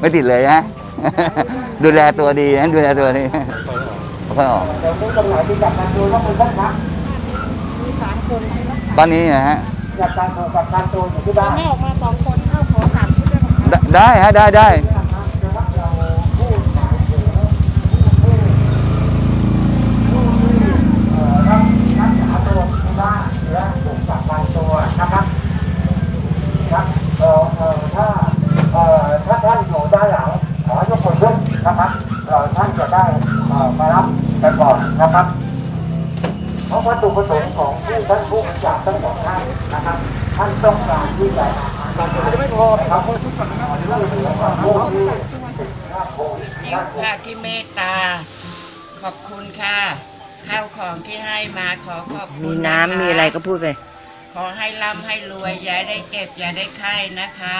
ไม่ติดเลยนะ ดูแลตัวดีนะดูแลตัวดีค่อยออกเดี๋ยวนี้ตรงไหนที่จับการดูก็คือท่านครับมีสามคนใช่ไหมตอนนี้นะฮะจับการดูกับการดูอยู่ที่บ้านแม่ออกมาสองคนเข้าขอสามชุดได้ไหมคะได้ได้ฮะได้ได้นะครับเราพูดหมายถึงผู้ผู้ที่เอ่อรับรักษาตัวที่บ้านและถูกจับการตัวนะครับครับ เอ่อเอ่อถ้า ได้เอ่อมารับกันก่อนนะครับ เพราะวัตถุประสงค์ของผู้ท่านผู้จับทั้งสองท่านนะครับ ท่านต้องการที่จะจะไม่พอนะครับผู้ชุดก่อนนะครับเรื่องของผู้ที่ติดหน้าโควิดนิ้วค่ะที่เมตตา ขอบคุณค่ะ ข้าวของที่ให้มาขอขอบคุมีณน้ำมีอะไรก็พูดไป ขอให้ร่ำให้รวยอย่าได้เก็บอย่าได้ไข้นะคะ